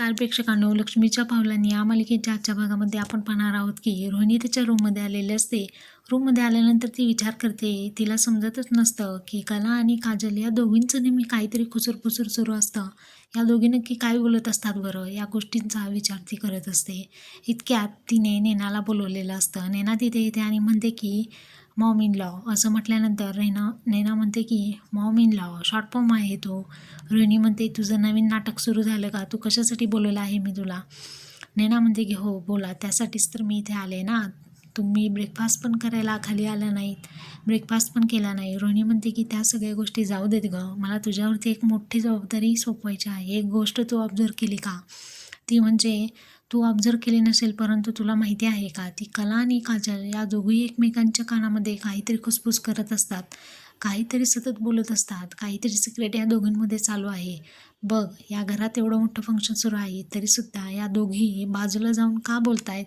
नमस्कार प्रेक्षकांनो लक्ष्मीच्या पावलांनी या मालिकेच्या आजच्या भागामध्ये आपण पाहणार आहोत की रोहिणी त्याच्या रूममध्ये आलेली असते. रूममध्ये आल्यानंतर ती विचार करते. तिला समजतच नसतं की कला आणि काजल या दोघींचं नेहमी काहीतरी खुसूरपुसूर सुरू असतं. या दोघी नक्की काय बोलत असतात बरं? या गोष्टींचा विचार ती करत असते. इतक्यात तिने नेनाला बोलवलेलं असतं. नेना तिथे येते आणि म्हणते की मॉम इन लॉ. असं म्हटल्यानंतर रेना नैना म्हणते की mom in law short form आहे तो. रोहिणी म्हणते तुझं नवीन नाटक सुरू झालं का? तू कशासाठी बोलवलं आहे मी तुला? नैना म्हणते की हो बोला. त्यासाठीच तर मी इथे आले ना. तुम्ही ब्रेकफास्ट पण करायला खाली आला नाहीत. ब्रेकफास्ट पण केला नाही. रोहिणी म्हणते की त्या सगळ्या गोष्टी जाऊ देत गं. मला तुझ्यावरती एक मोठी जबाबदारी सोपवायची आहे. एक गोष्ट तू ऑब्झर्व केली का? ती म्हणजे तू ऑब्झर्व केली नसेल परंतु तुला माहिती आहे का ती कला आणि काजल या दोघी एकमेकांच्या कानामध्ये काहीतरी खुसफुस करत असतात. काहीतरी सतत बोलत असतात. काहीतरी सिक्रेट या दोघींमध्ये चालू आहे. बघ या घरात एवढं मोठं फंक्शन सुरू आहे तरीसुद्धा या दोघी बाजूला जाऊन का बोलतायत?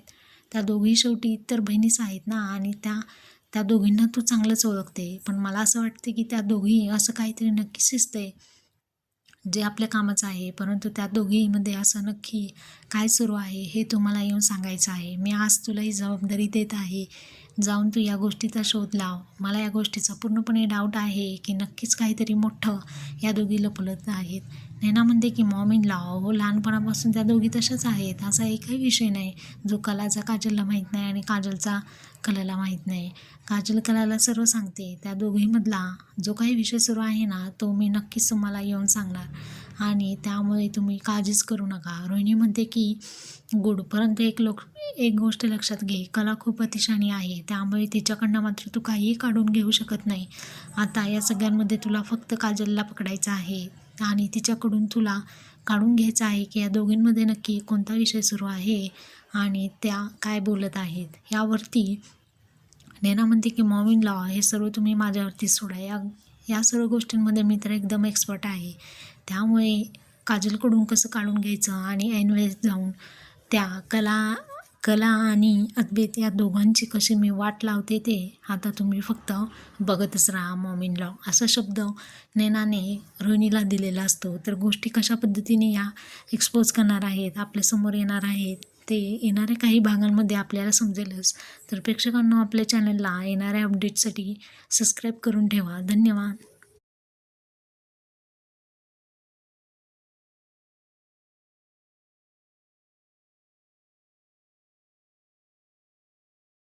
त्या दोघी शेवटी इतर बहिणीच आहेत ना आणि त्या त्या दोघींना तू चांगलंच ओळखते. पण मला असं वाटते की त्या दोघी असं काहीतरी नक्कीच शिजते जे आपल्या कामाचं आहे. परंतु त्या दोघीमध्ये असं नक्की काय सुरू आहे हे तुम्हाला येऊन सांगायचं आहे. मी आज तुला ही जबाबदारी देत आहे. जाऊन तू या गोष्टीचा शोध लाव. मला या गोष्टीचा पूर्णपणे डाऊट आहे की नक्कीच काहीतरी मोठं या दोघी लपलत आहेत. नैना म्हणते की मॉम इन लॉ. हो लहानपणापासून त्या दोघी तशाच आहेत. असा एकही विषय नाही. जो कलाचा काजलला माहीत नाही आणि काजलचा कलाला माहीत नाही. काजल कलाला सर्व सांगते. त्या दोघीमधला जो काही विषय सुरू आहे ना तो मी नक्कीच तुम्हाला येऊन सांगणार. आणि त्यामुळे तुम्ही काळजीच करू नका. रोहिणी म्हणते की गुड. परंतु एक लोक एक गोष्ट लक्षात घे. कला खूप अतिशानी आहे. त्यामुळे तिच्याकडनं मात्र तू काहीही काढून घेऊ शकत नाही. आता या सगळ्यांमध्ये तुला फक्त काजलला पकडायचं आहे आणि तिच्याकडून तुला काढून घ्यायचं आहे की या दोघींमध्ये नक्की कोणता विषय सुरू आहे आणि त्या काय बोलत आहेत. यावरती नैना म्हणते की मॉविन लॉ हे सर्व तुम्ही माझ्यावरती सोडा. या या सर्व गोष्टींमध्ये मी तर एकदम एक्सपर्ट आहे. त्यामुळे काजलकडून कसं काढून घ्यायचं आणि ऐनवेळेस जाऊन त्या कला कला आणि अद्वैत या दोघांची कशी मी वाट लावते ते आता तुम्ही फक्त बघतच राहा मॉमिन लॉ असा शब्द नैनाने रोहिणीला दिलेला असतो. तर गोष्टी कशा पद्धतीने या एक्सपोज करणार आहेत आपल्यासमोर येणार आहेत ते येणाऱ्या काही भागांमध्ये आपल्याला समजेलच. तर प्रेक्षकांना आपल्या चॅनलला येणाऱ्या अपडेटसाठी सबस्क्राईब करून ठेवा. धन्यवाद.